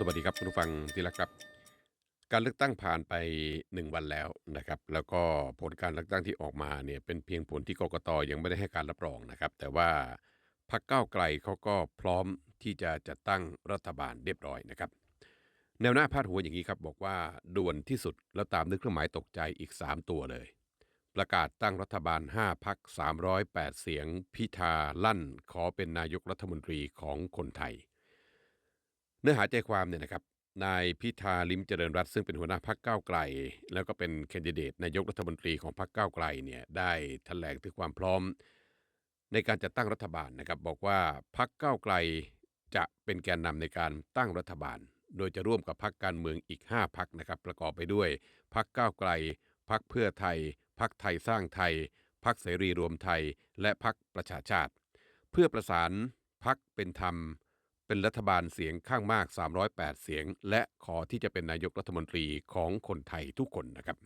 สวัสดีครับคุณผู้ฟังที่รักครับ การเลือกตั้งผ่านไป 1 วันแล้วนะครับ แล้วก็ผลการเลือกตั้งที่ออกมาเนี่ยเป็นเพียงผลที่กกตยังไม่ได้ให้การรับรองนะครับ แต่ว่าพรรคก้าวไกลเขาก็พร้อมที่จะจัดตั้งรัฐบาลเรียบร้อยนะครับแนวหน้าพาดหัวอย่างนี้ครับบอกว่าด่วนที่สุดแล้วตามด้วยเครื่องหมายตกใจอีก 3 ตัวเลย ประกาศตั้งรัฐบาล 5พัก308 เสียง พิธาลั่น ขอเป็นนายกรัฐมนตรีของคนไทย เนื้อหาใจความเนี่ยนะครับนายพิธาลิมเจริญรัตน์ซึ่งเป็นหัวหน้าพักเก้าไกล แล้วก็เป็นแคนดิเดตนายกรัฐมนตรีของพักเก้าไกลเนี่ยได้แถลงถึงความพร้อม ในการจัดตั้งรัฐบาลนะครับ บอกว่าพักเก้าไกลจะเป็นแกนนำในการตั้งรัฐบาล โดยจะร่วมกับพักการเมืองอีก 5พักนะครับประกอบไปด้วยพักเก้าไกลพักเพื่อไทยพักไทยสร้างไทยพักเสรีรวมไทย และพักประชาชาติ เพื่อประสานพักเป็นธรรม เป็นรัฐบาลเสียงข้างมาก 308 เสียง และขอที่จะเป็นนายกรัฐมนตรีของคนไทยทุกคนนะครับ